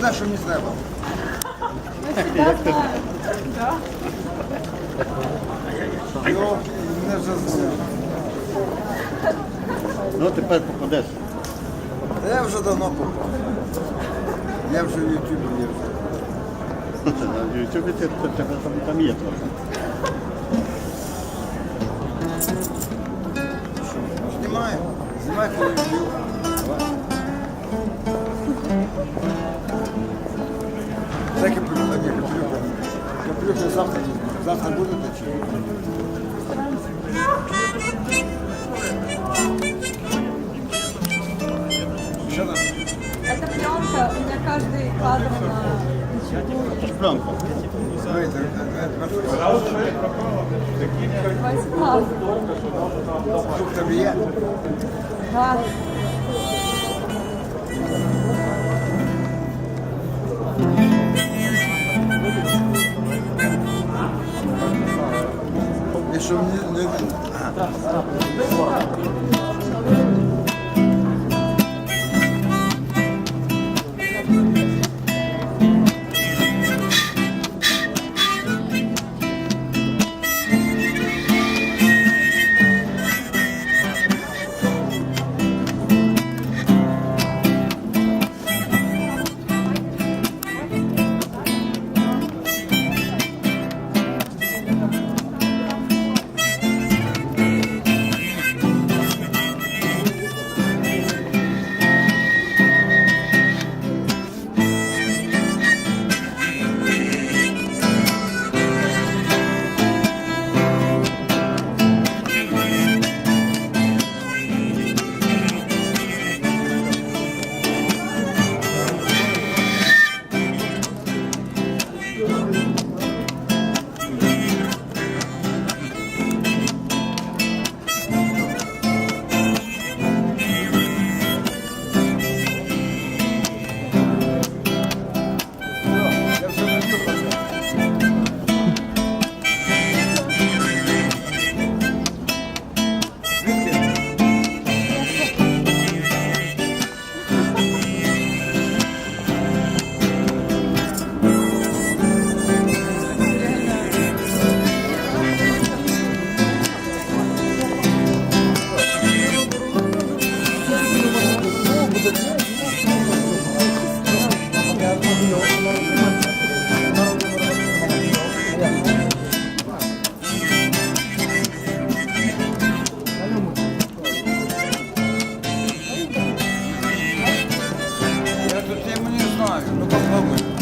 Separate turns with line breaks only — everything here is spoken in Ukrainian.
те, що мені треба. Ну, не.
Ну тепер попадеш.
Я вже давно попав. Я вже в Ютубі є вже.
В Ютубі тебе там, є трохи.
Знімаю. Знімай, коли Капелюх я завтра візьму. Завтра будете чи? ні? Що там?
Это пленка, у меня каждый кадр на
Це ж пленка.
Смотрите, е, е,
20 класс.
Тут тобі є?
Да.
Що мені не... Я тут я не знаю, ну попробуй.